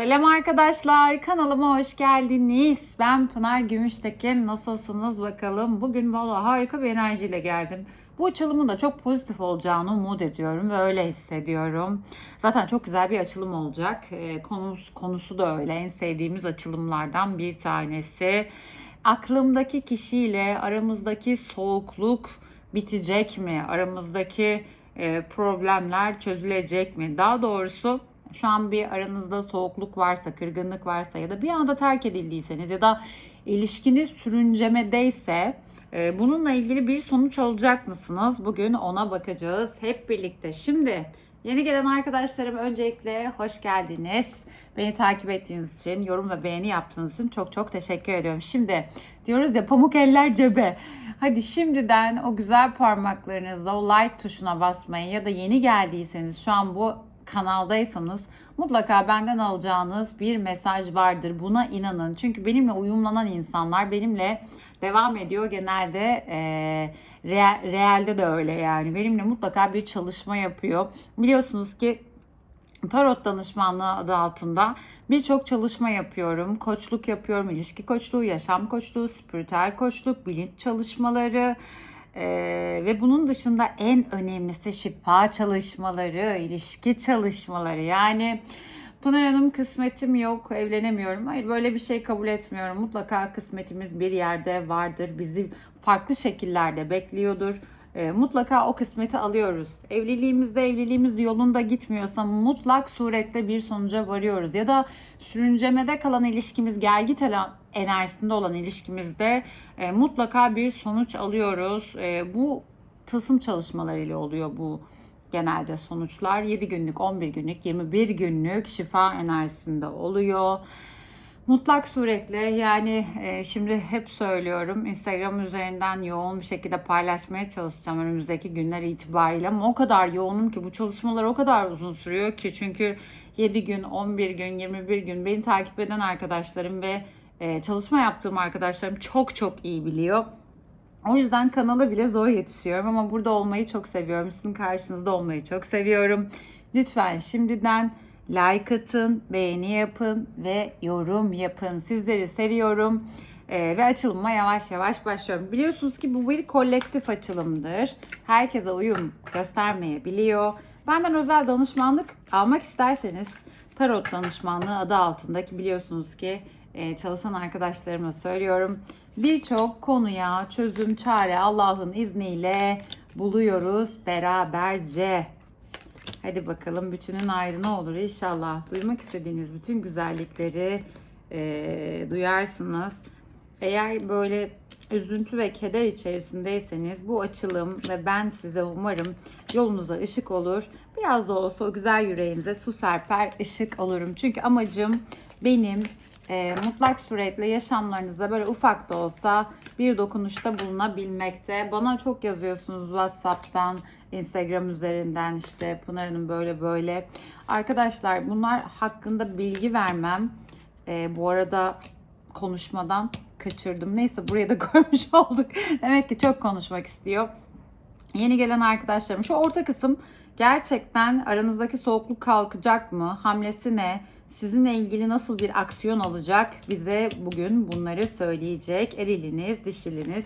Selam arkadaşlar, kanalıma hoş geldiniz. Ben Pınar Gümüştekin. Nasılsınız bakalım? Bugün valla harika bir enerjiyle geldim. Bu açılımın da çok pozitif olacağını umut ediyorum ve öyle hissediyorum. Zaten çok güzel bir açılım olacak. Ee, konusu, konusu da öyle. En sevdiğimiz açılımlardan bir tanesi. Aklımdaki kişiyle aramızdaki soğukluk bitecek mi? Aramızdaki e, problemler çözülecek mi? Daha doğrusu şu an bir aranızda soğukluk varsa, kırgınlık varsa ya da bir anda terk edildiyseniz ya da ilişkiniz sürüncemedeyse e, bununla ilgili bir sonuç alacak mısınız? Bugün ona bakacağız hep birlikte. Şimdi yeni gelen arkadaşlarım öncelikle hoş geldiniz. Beni takip ettiğiniz için, yorum ve beğeni yaptığınız için çok çok teşekkür ediyorum. Şimdi diyoruz ya pamuk eller cebe. Hadi şimdiden o güzel parmaklarınızla o like tuşuna basmayı ya da yeni geldiyseniz şu an bu kanaldaysanız mutlaka benden alacağınız bir mesaj vardır. Buna inanın. Çünkü benimle uyumlanan insanlar benimle devam ediyor. Genelde e, real, realde de öyle yani. Benimle mutlaka bir çalışma yapıyor. Biliyorsunuz ki Tarot danışmanlığı adı altında birçok çalışma yapıyorum. Koçluk yapıyorum, ilişki koçluğu, yaşam koçluğu, spiritüel koçluk, bilinç çalışmaları, ee, ve bunun dışında en önemlisi şifa çalışmaları, ilişki çalışmaları. Yani Pınar Hanım kısmetim yok, evlenemiyorum. Hayır böyle bir şey kabul etmiyorum. Mutlaka kısmetimiz bir yerde vardır. Bizi farklı şekillerde bekliyordur. E, mutlaka o kısmeti alıyoruz. Evliliğimizde evliliğimiz yolunda gitmiyorsa mutlak surette bir sonuca varıyoruz. Ya da sürüncemede kalan ilişkimiz, gelgit enerjisinde olan ilişkimizde e, mutlaka bir sonuç alıyoruz. E, bu tılsım çalışmalarıyla oluyor bu genelde sonuçlar. 7 günlük, 11 günlük, 21 günlük şifa enerjisinde oluyor. Mutlak suretle yani e, şimdi hep söylüyorum Instagram üzerinden yoğun bir şekilde paylaşmaya çalışacağım önümüzdeki günler itibariyle ama o kadar yoğunum ki bu çalışmalar o kadar uzun sürüyor ki çünkü 7 gün, 11 gün, 21 gün beni takip eden arkadaşlarım ve e, çalışma yaptığım arkadaşlarım çok çok iyi biliyor. O yüzden kanala bile zor yetişiyorum ama burada olmayı çok seviyorum. Sizin karşınızda olmayı çok seviyorum. Lütfen şimdiden like atın, beğeni yapın ve yorum yapın. Sizleri seviyorum. Ee, ve açılıma yavaş yavaş başlıyorum. Biliyorsunuz ki bu bir kolektif açılımdır. Herkese uyum göstermeyebiliyor. Benden özel danışmanlık almak isterseniz tarot danışmanlığı adı altındaki biliyorsunuz ki e, çalışan arkadaşlarıma söylüyorum. Birçok konuya çözüm, çare Allah'ın izniyle buluyoruz beraberce. Hadi bakalım bütünün ayrı ne olur inşallah. Duymak istediğiniz bütün güzellikleri e, duyarsınız. Eğer böyle üzüntü ve keder içerisindeyseniz bu açılım ve ben size umarım yolunuza ışık olur. Biraz da olsa o güzel yüreğinize su serper ışık olurum. Çünkü amacım benim e, mutlak suretle yaşamlarınıza böyle ufak da olsa bir dokunuşta bulunabilmekte. Bana çok yazıyorsunuz WhatsApp'tan, Instagram üzerinden işte Pınar Hanım böyle böyle. Arkadaşlar bunlar hakkında bilgi vermem. E, bu arada konuşmadan kaçırdım. Neyse buraya da görmüş olduk. Demek ki çok konuşmak istiyor. Yeni gelen arkadaşlarım şu orta kısım gerçekten aranızdaki soğukluk kalkacak mı? Hamlesi ne? Sizinle ilgili nasıl bir aksiyon alacak? Bize bugün bunları söyleyecek. Eriliniz, dişiliniz.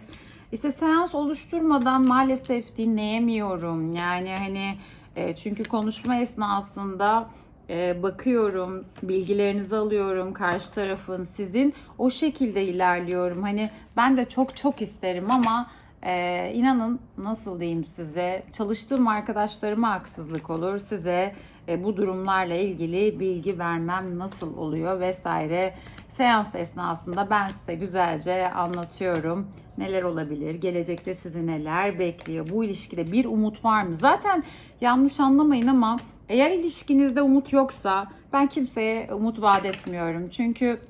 İşte seans oluşturmadan maalesef dinleyemiyorum. Yani hani e, çünkü konuşma esnasında e, bakıyorum, bilgilerinizi alıyorum karşı tarafın sizin o şekilde ilerliyorum. Hani ben de çok çok isterim ama e, inanın nasıl diyeyim size çalıştığım arkadaşlarıma haksızlık olur. Size e, bu durumlarla ilgili bilgi vermem nasıl oluyor vesaire. Seans esnasında ben size güzelce anlatıyorum. Neler olabilir? Gelecekte sizi neler bekliyor? Bu ilişkide bir umut var mı? Zaten yanlış anlamayın ama eğer ilişkinizde umut yoksa ben kimseye umut vaat etmiyorum. Çünkü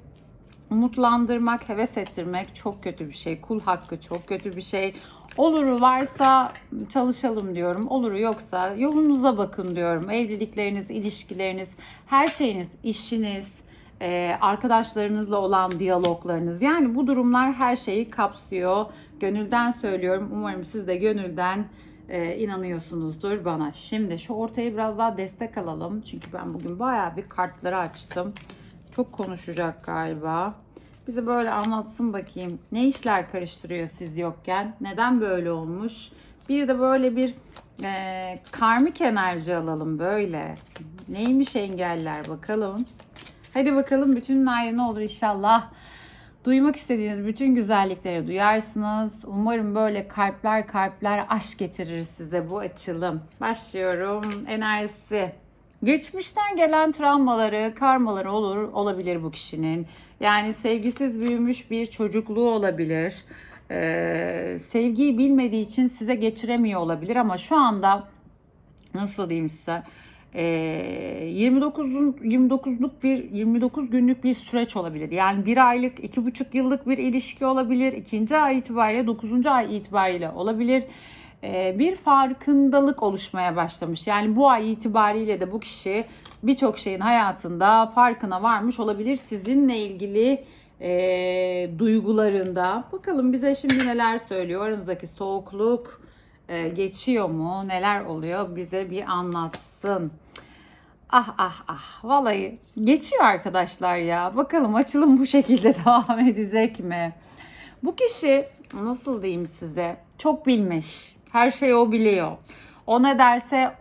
umutlandırmak, heves ettirmek çok kötü bir şey. Kul hakkı çok kötü bir şey. Oluru varsa çalışalım diyorum. Oluru yoksa yolunuza bakın diyorum. Evlilikleriniz, ilişkileriniz, her şeyiniz, işiniz, e, arkadaşlarınızla olan diyaloglarınız. Yani bu durumlar her şeyi kapsıyor. Gönülden söylüyorum. Umarım siz de gönülden e, inanıyorsunuzdur bana. Şimdi şu ortaya biraz daha destek alalım. Çünkü ben bugün bayağı bir kartları açtım. Çok konuşacak galiba. Bize böyle anlatsın bakayım. Ne işler karıştırıyor siz yokken? Neden böyle olmuş? Bir de böyle bir e, karmik enerji alalım böyle. Neymiş engeller bakalım. Hadi bakalım bütün ne olur inşallah. Duymak istediğiniz bütün güzellikleri duyarsınız. Umarım böyle kalpler kalpler aşk getirir size bu açılım. Başlıyorum. Enerjisi. Geçmişten gelen travmaları, karmaları olur olabilir bu kişinin. Yani sevgisiz büyümüş bir çocukluğu olabilir. Ee, sevgiyi bilmediği için size geçiremiyor olabilir ama şu anda nasıl diyeyim size? Ee, 29'un 29'luk bir 29 günlük bir süreç olabilir. Yani bir aylık, iki buçuk yıllık bir ilişki olabilir. İkinci ay itibariyle, dokuzuncu ay itibariyle olabilir. Ee, bir farkındalık oluşmaya başlamış. Yani bu ay itibariyle de bu kişi birçok şeyin hayatında farkına varmış olabilir. Sizinle ilgili e, duygularında. Bakalım bize şimdi neler söylüyor. Aranızdaki soğukluk e, geçiyor mu? Neler oluyor? Bize bir anlatsın. Ah ah ah. Vallahi geçiyor arkadaşlar ya. Bakalım açılım bu şekilde devam edecek mi? Bu kişi nasıl diyeyim size? Çok bilmiş. Her şeyi o biliyor. O ne derse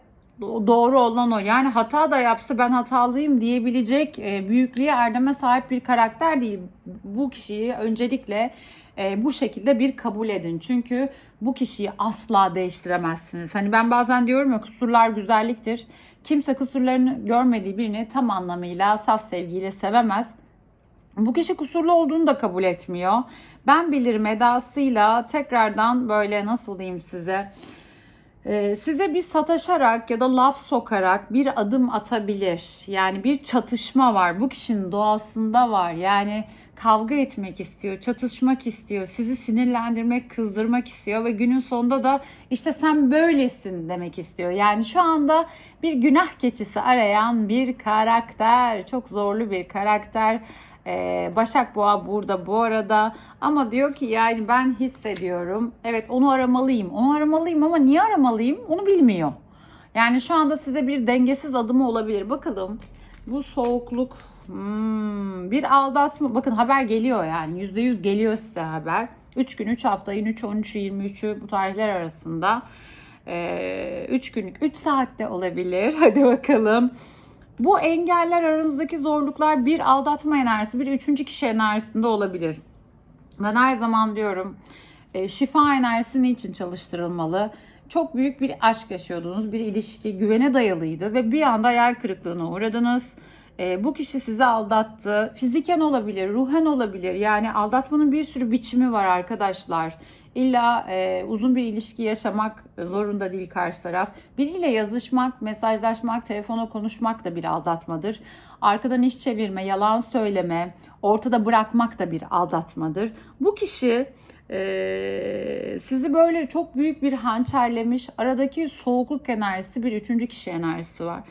doğru olan o. Yani hata da yapsa ben hatalıyım diyebilecek e, büyüklüğe erdeme sahip bir karakter değil. Bu kişiyi öncelikle e, bu şekilde bir kabul edin. Çünkü bu kişiyi asla değiştiremezsiniz. Hani ben bazen diyorum ya kusurlar güzelliktir. Kimse kusurlarını görmediği birini tam anlamıyla saf sevgiyle sevemez. Bu kişi kusurlu olduğunu da kabul etmiyor. Ben bilirim edasıyla tekrardan böyle nasıl diyeyim size ee, size bir sataşarak ya da laf sokarak bir adım atabilir. Yani bir çatışma var. Bu kişinin doğasında var. Yani kavga etmek istiyor, çatışmak istiyor, sizi sinirlendirmek, kızdırmak istiyor ve günün sonunda da işte sen böylesin demek istiyor. Yani şu anda bir günah keçisi arayan bir karakter, çok zorlu bir karakter. Ee, Başak Boğa burada bu arada ama diyor ki yani ben hissediyorum evet onu aramalıyım onu aramalıyım ama niye aramalıyım onu bilmiyor. Yani şu anda size bir dengesiz adımı olabilir. Bakalım bu soğukluk hmm, bir aldatma bakın haber geliyor yani %100 geliyor size haber. 3 gün 3 haftayın 3 13'ü 23'ü bu tarihler arasında. 3 ee, günlük 3 saatte olabilir. Hadi bakalım. Bu engeller aranızdaki zorluklar bir aldatma enerjisi, bir üçüncü kişi enerjisinde olabilir. Ben her zaman diyorum e, şifa enerjisi için çalıştırılmalı? Çok büyük bir aşk yaşıyordunuz, bir ilişki güvene dayalıydı ve bir anda hayal kırıklığına uğradınız. E, bu kişi sizi aldattı. Fiziken olabilir, ruhen olabilir. Yani aldatmanın bir sürü biçimi var arkadaşlar. İlla e, uzun bir ilişki yaşamak zorunda değil karşı taraf. Biriyle yazışmak, mesajlaşmak, telefona konuşmak da bir aldatmadır. Arkadan iş çevirme, yalan söyleme, ortada bırakmak da bir aldatmadır. Bu kişi e, sizi böyle çok büyük bir hançerlemiş. Aradaki soğukluk enerjisi bir üçüncü kişi enerjisi var.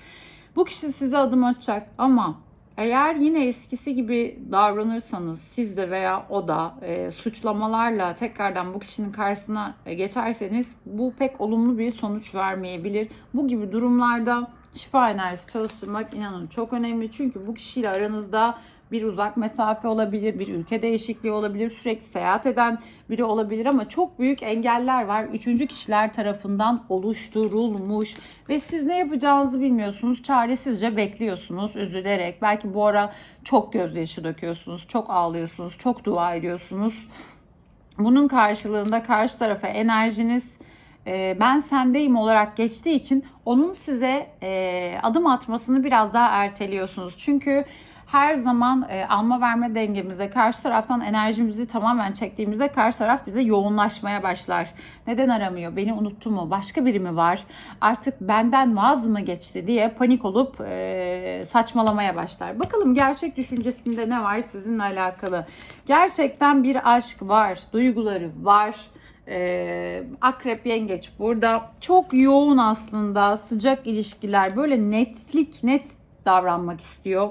Bu kişi size adım atacak ama eğer yine eskisi gibi davranırsanız siz de veya o da e, suçlamalarla tekrardan bu kişinin karşısına e, geçerseniz bu pek olumlu bir sonuç vermeyebilir. Bu gibi durumlarda şifa enerjisi çalıştırmak inanın çok önemli. Çünkü bu kişiyle aranızda bir uzak mesafe olabilir, bir ülke değişikliği olabilir, sürekli seyahat eden biri olabilir ama çok büyük engeller var. Üçüncü kişiler tarafından oluşturulmuş ve siz ne yapacağınızı bilmiyorsunuz. Çaresizce bekliyorsunuz üzülerek. Belki bu ara çok gözyaşı döküyorsunuz, çok ağlıyorsunuz, çok dua ediyorsunuz. Bunun karşılığında karşı tarafa enerjiniz e, ben sendeyim olarak geçtiği için onun size e, adım atmasını biraz daha erteliyorsunuz. Çünkü her zaman e, alma verme dengemizde karşı taraftan enerjimizi tamamen çektiğimizde karşı taraf bize yoğunlaşmaya başlar. Neden aramıyor? Beni unuttu mu? Başka biri mi var? Artık benden vaz mı geçti diye panik olup e, saçmalamaya başlar. Bakalım gerçek düşüncesinde ne var sizinle alakalı? Gerçekten bir aşk var, duyguları var. Ee, akrep yengeç burada çok yoğun aslında sıcak ilişkiler böyle netlik net davranmak istiyor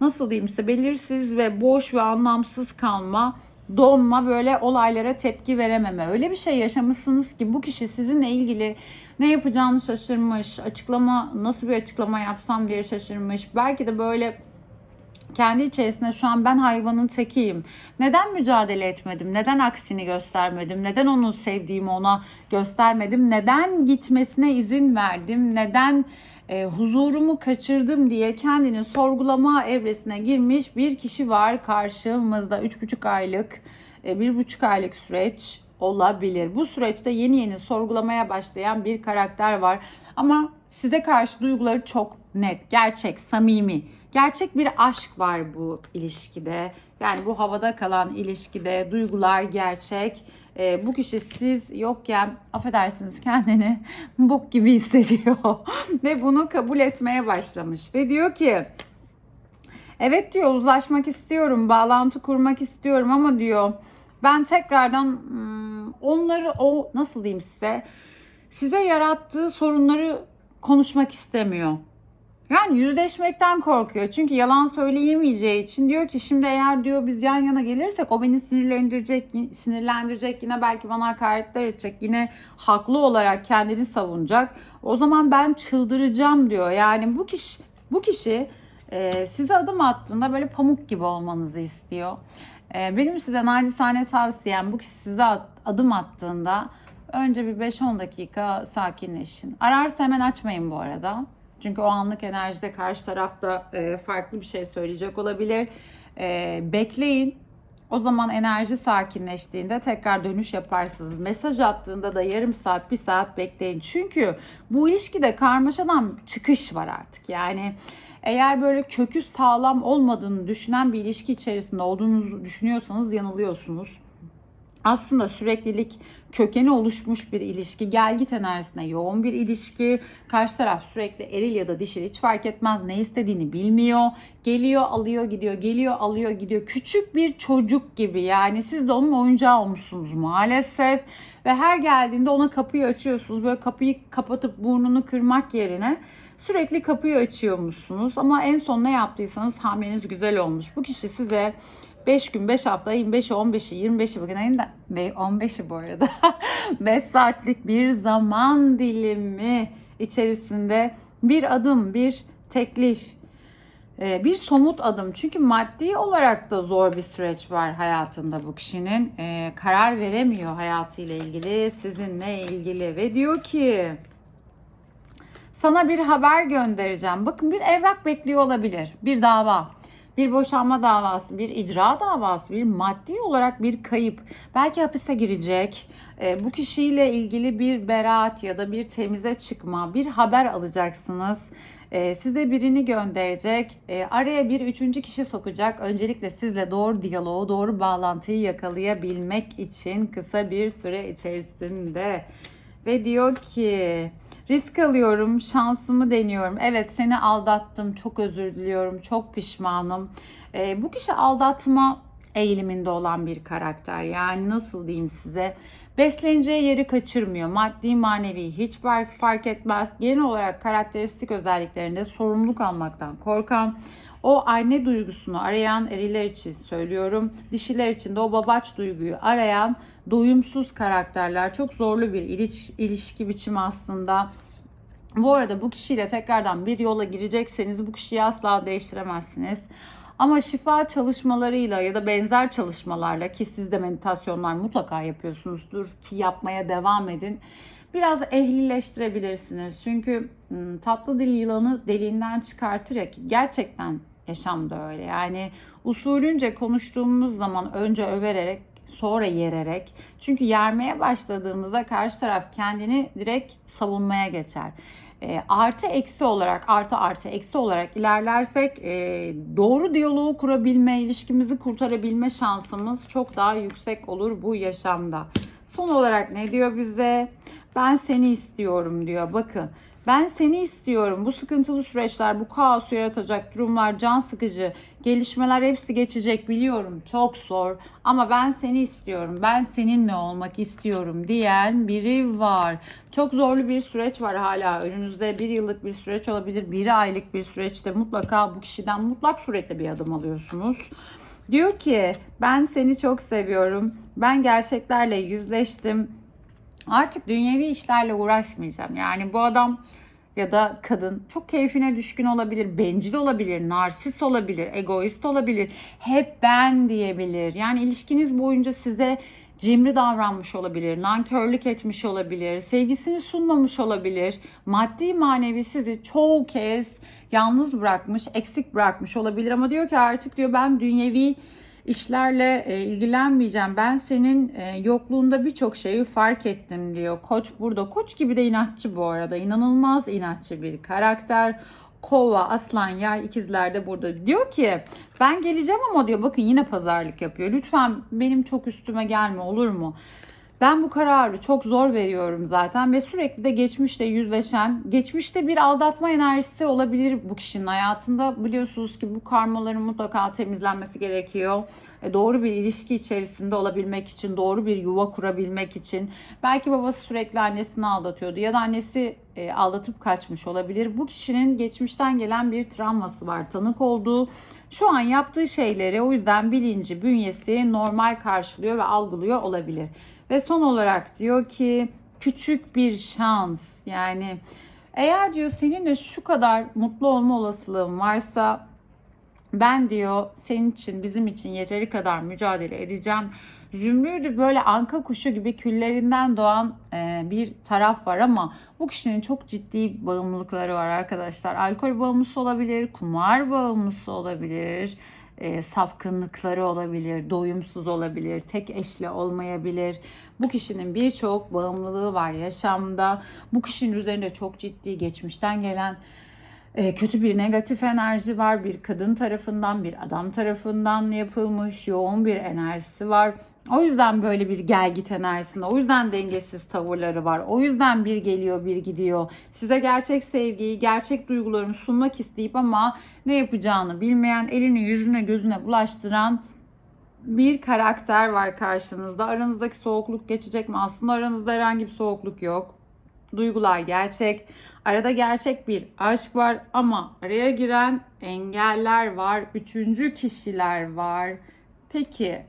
nasıl diyeyim size belirsiz ve boş ve anlamsız kalma donma böyle olaylara tepki verememe. Öyle bir şey yaşamışsınız ki bu kişi sizinle ilgili ne yapacağını şaşırmış. Açıklama nasıl bir açıklama yapsam diye şaşırmış. Belki de böyle kendi içerisinde şu an ben hayvanın tekiyim. Neden mücadele etmedim? Neden aksini göstermedim? Neden onu sevdiğimi ona göstermedim? Neden gitmesine izin verdim? Neden e, huzurumu kaçırdım diye kendini sorgulama evresine girmiş bir kişi var karşımızda. 3,5 aylık, e, 1,5 aylık süreç olabilir. Bu süreçte yeni yeni sorgulamaya başlayan bir karakter var. Ama size karşı duyguları çok net, gerçek, samimi. Gerçek bir aşk var bu ilişkide. Yani bu havada kalan ilişkide duygular gerçek. Ee, bu kişi siz yokken affedersiniz kendini bok gibi hissediyor. Ve bunu kabul etmeye başlamış. Ve diyor ki evet diyor uzlaşmak istiyorum, bağlantı kurmak istiyorum ama diyor ben tekrardan hmm, onları o nasıl diyeyim size size yarattığı sorunları konuşmak istemiyor. Yani yüzleşmekten korkuyor. Çünkü yalan söyleyemeyeceği için diyor ki şimdi eğer diyor biz yan yana gelirsek o beni sinirlendirecek, sinirlendirecek yine belki bana hakaretler edecek. Yine haklı olarak kendini savunacak. O zaman ben çıldıracağım diyor. Yani bu kişi bu kişi e, size adım attığında böyle pamuk gibi olmanızı istiyor. E, benim size nacizane tavsiyem bu kişi size adım attığında önce bir 5-10 dakika sakinleşin. Ararsa hemen açmayın bu arada. Çünkü o anlık enerjide karşı tarafta e, farklı bir şey söyleyecek olabilir. E, bekleyin. O zaman enerji sakinleştiğinde tekrar dönüş yaparsınız. Mesaj attığında da yarım saat, bir saat bekleyin. Çünkü bu ilişkide karmaşadan çıkış var artık. Yani eğer böyle kökü sağlam olmadığını düşünen bir ilişki içerisinde olduğunuzu düşünüyorsanız yanılıyorsunuz aslında süreklilik kökeni oluşmuş bir ilişki. Gel git enerjisine yoğun bir ilişki. Karşı taraf sürekli eril ya da dişil hiç fark etmez. Ne istediğini bilmiyor. Geliyor alıyor gidiyor. Geliyor alıyor gidiyor. Küçük bir çocuk gibi yani siz de onun oyuncağı olmuşsunuz maalesef. Ve her geldiğinde ona kapıyı açıyorsunuz. Böyle kapıyı kapatıp burnunu kırmak yerine sürekli kapıyı açıyormuşsunuz. Ama en son ne yaptıysanız hamleniz güzel olmuş. Bu kişi size 5 gün, 5 hafta, 25'i, 15'i, 25'i bugün ayında ve 15'i bu arada 5 saatlik bir zaman dilimi içerisinde bir adım, bir teklif, e, bir somut adım. Çünkü maddi olarak da zor bir süreç var hayatında bu kişinin. E, karar veremiyor hayatıyla ilgili, sizinle ilgili ve diyor ki sana bir haber göndereceğim. Bakın bir evrak bekliyor olabilir. Bir dava bir boşanma davası, bir icra davası, bir maddi olarak bir kayıp, belki hapise girecek, e, bu kişiyle ilgili bir beraat ya da bir temize çıkma, bir haber alacaksınız. E, size birini gönderecek, e, araya bir üçüncü kişi sokacak. Öncelikle sizle doğru diyaloğu, doğru bağlantıyı yakalayabilmek için kısa bir süre içerisinde. Ve diyor ki Risk alıyorum, şansımı deniyorum. Evet seni aldattım, çok özür diliyorum, çok pişmanım. E, bu kişi aldatma eğiliminde olan bir karakter. Yani nasıl diyeyim size? Besleneceği yeri kaçırmıyor. Maddi manevi hiç fark, etmez. Genel olarak karakteristik özelliklerinde sorumluluk almaktan korkan, o anne duygusunu arayan eriler için söylüyorum. Dişiler için de o babaç duyguyu arayan doyumsuz karakterler. Çok zorlu bir iliş, ilişki biçimi aslında. Bu arada bu kişiyle tekrardan bir yola girecekseniz bu kişiyi asla değiştiremezsiniz. Ama şifa çalışmalarıyla ya da benzer çalışmalarla ki siz de meditasyonlar mutlaka yapıyorsunuzdur ki yapmaya devam edin. Biraz ehlileştirebilirsiniz. Çünkü tatlı dil yılanı deliğinden çıkartır ya ki gerçekten yaşamda öyle. Yani usulünce konuştuğumuz zaman önce överek sonra yererek. Çünkü yermeye başladığımızda karşı taraf kendini direkt savunmaya geçer. E, artı eksi olarak artı artı eksi olarak ilerlersek e, doğru diyaloğu kurabilme, ilişkimizi kurtarabilme şansımız çok daha yüksek olur bu yaşamda. Son olarak ne diyor bize? Ben seni istiyorum diyor. Bakın ben seni istiyorum. Bu sıkıntılı süreçler, bu kaos yaratacak durumlar, can sıkıcı gelişmeler hepsi geçecek biliyorum. Çok zor ama ben seni istiyorum. Ben seninle olmak istiyorum diyen biri var. Çok zorlu bir süreç var hala. Önünüzde bir yıllık bir süreç olabilir. Bir aylık bir süreçte mutlaka bu kişiden mutlak suretle bir adım alıyorsunuz. Diyor ki ben seni çok seviyorum. Ben gerçeklerle yüzleştim Artık dünyevi işlerle uğraşmayacağım. Yani bu adam ya da kadın çok keyfine düşkün olabilir, bencil olabilir, narsist olabilir, egoist olabilir. Hep ben diyebilir. Yani ilişkiniz boyunca size cimri davranmış olabilir, nankörlük etmiş olabilir, sevgisini sunmamış olabilir. Maddi manevi sizi çoğu kez yalnız bırakmış, eksik bırakmış olabilir ama diyor ki artık diyor ben dünyevi işlerle e, ilgilenmeyeceğim. Ben senin e, yokluğunda birçok şeyi fark ettim diyor. Koç burada. Koç gibi de inatçı bu arada. İnanılmaz inatçı bir karakter. Kova, aslan, yay, ikizler de burada. Diyor ki ben geleceğim ama diyor bakın yine pazarlık yapıyor. Lütfen benim çok üstüme gelme olur mu? Ben bu kararı çok zor veriyorum zaten ve sürekli de geçmişte yüzleşen, geçmişte bir aldatma enerjisi olabilir bu kişinin hayatında. Biliyorsunuz ki bu karmaların mutlaka temizlenmesi gerekiyor. E, doğru bir ilişki içerisinde olabilmek için, doğru bir yuva kurabilmek için. Belki babası sürekli annesini aldatıyordu ya da annesi e, aldatıp kaçmış olabilir. Bu kişinin geçmişten gelen bir travması var, tanık olduğu. Şu an yaptığı şeyleri o yüzden bilinci, bünyesi normal karşılıyor ve algılıyor olabilir. Ve son olarak diyor ki küçük bir şans yani eğer diyor seninle şu kadar mutlu olma olasılığın varsa ben diyor senin için bizim için yeteri kadar mücadele edeceğim. Zümrüdü böyle anka kuşu gibi küllerinden doğan e, bir taraf var ama bu kişinin çok ciddi bağımlılıkları var arkadaşlar. Alkol bağımlısı olabilir, kumar bağımlısı olabilir, e, safkınlıkları olabilir, doyumsuz olabilir, tek eşli olmayabilir. Bu kişinin birçok bağımlılığı var yaşamda. Bu kişinin üzerinde çok ciddi geçmişten gelen e, kötü bir negatif enerji var. Bir kadın tarafından, bir adam tarafından yapılmış yoğun bir enerjisi var. O yüzden böyle bir gel git enerjisinde, o yüzden dengesiz tavırları var. O yüzden bir geliyor, bir gidiyor. Size gerçek sevgiyi, gerçek duygularını sunmak isteyip ama ne yapacağını bilmeyen, elini yüzüne gözüne bulaştıran bir karakter var karşınızda. Aranızdaki soğukluk geçecek mi? Aslında aranızda herhangi bir soğukluk yok. Duygular gerçek. Arada gerçek bir aşk var ama araya giren engeller var. Üçüncü kişiler var. Peki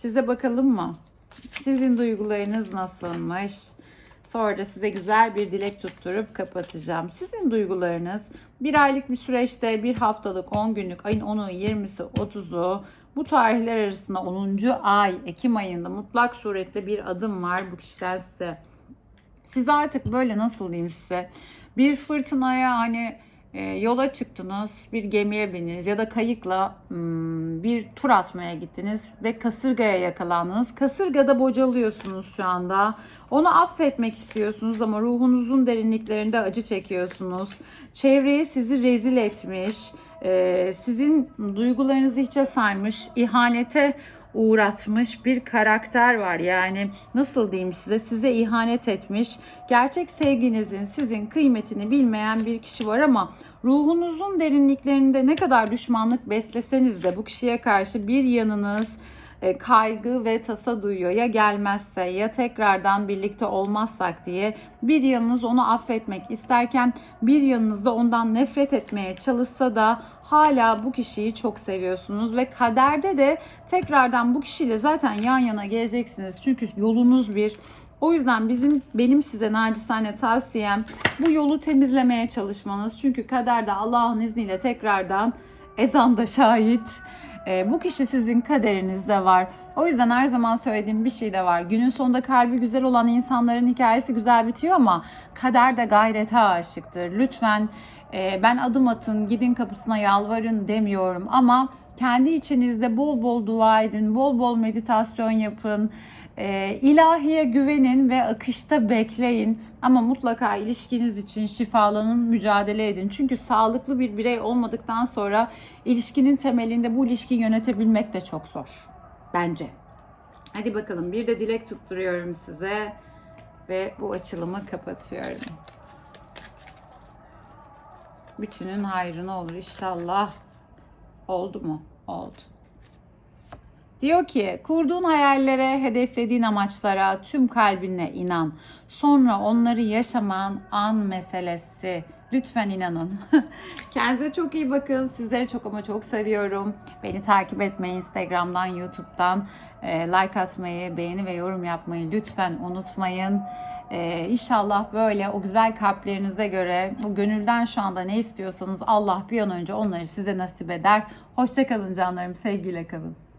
size bakalım mı? Sizin duygularınız nasılmış? Sonra da size güzel bir dilek tutturup kapatacağım. Sizin duygularınız bir aylık bir süreçte bir haftalık 10 günlük ayın 10'u 20'si 30'u bu tarihler arasında 10. ay Ekim ayında mutlak surette bir adım var bu kişiden size. Siz artık böyle nasıl diyeyim size bir fırtınaya hani e, yola çıktınız, bir gemiye bindiniz ya da kayıkla hmm, bir tur atmaya gittiniz ve kasırgaya yakalandınız. Kasırgada bocalıyorsunuz şu anda. Onu affetmek istiyorsunuz ama ruhunuzun derinliklerinde acı çekiyorsunuz. Çevreye sizi rezil etmiş, e, sizin duygularınızı hiçe saymış, ihanete uğratmış bir karakter var. Yani nasıl diyeyim size size ihanet etmiş. Gerçek sevginizin sizin kıymetini bilmeyen bir kişi var ama ruhunuzun derinliklerinde ne kadar düşmanlık besleseniz de bu kişiye karşı bir yanınız kaygı ve tasa duyuyor. Ya gelmezse ya tekrardan birlikte olmazsak diye bir yanınız onu affetmek isterken bir yanınız da ondan nefret etmeye çalışsa da hala bu kişiyi çok seviyorsunuz ve kaderde de tekrardan bu kişiyle zaten yan yana geleceksiniz. Çünkü yolunuz bir. O yüzden bizim benim size nacizane tavsiyem bu yolu temizlemeye çalışmanız. Çünkü kaderde Allah'ın izniyle tekrardan ezanda şahit e, bu kişi sizin kaderinizde var. O yüzden her zaman söylediğim bir şey de var. Günün sonunda kalbi güzel olan insanların hikayesi güzel bitiyor ama kader de gayrete aşıktır. Lütfen e, ben adım atın, gidin kapısına yalvarın demiyorum ama kendi içinizde bol bol dua edin, bol bol meditasyon yapın. E, ilahiye güvenin ve akışta bekleyin. Ama mutlaka ilişkiniz için şifalanın, mücadele edin. Çünkü sağlıklı bir birey olmadıktan sonra ilişkinin temelinde bu ilişkiyi yönetebilmek de çok zor. Bence. Hadi bakalım bir de dilek tutturuyorum size ve bu açılımı kapatıyorum. Bütünün hayrına olur inşallah. Oldu mu? Oldu. Diyor ki kurduğun hayallere, hedeflediğin amaçlara tüm kalbinle inan. Sonra onları yaşaman an meselesi. Lütfen inanın. Kendinize çok iyi bakın. Sizleri çok ama çok seviyorum. Beni takip etmeyi Instagram'dan, YouTube'dan e, like atmayı, beğeni ve yorum yapmayı lütfen unutmayın. Ee, inşallah böyle o güzel kalplerinize göre, o gönülden şu anda ne istiyorsanız Allah bir an önce onları size nasip eder. Hoşçakalın canlarım, sevgiyle kalın.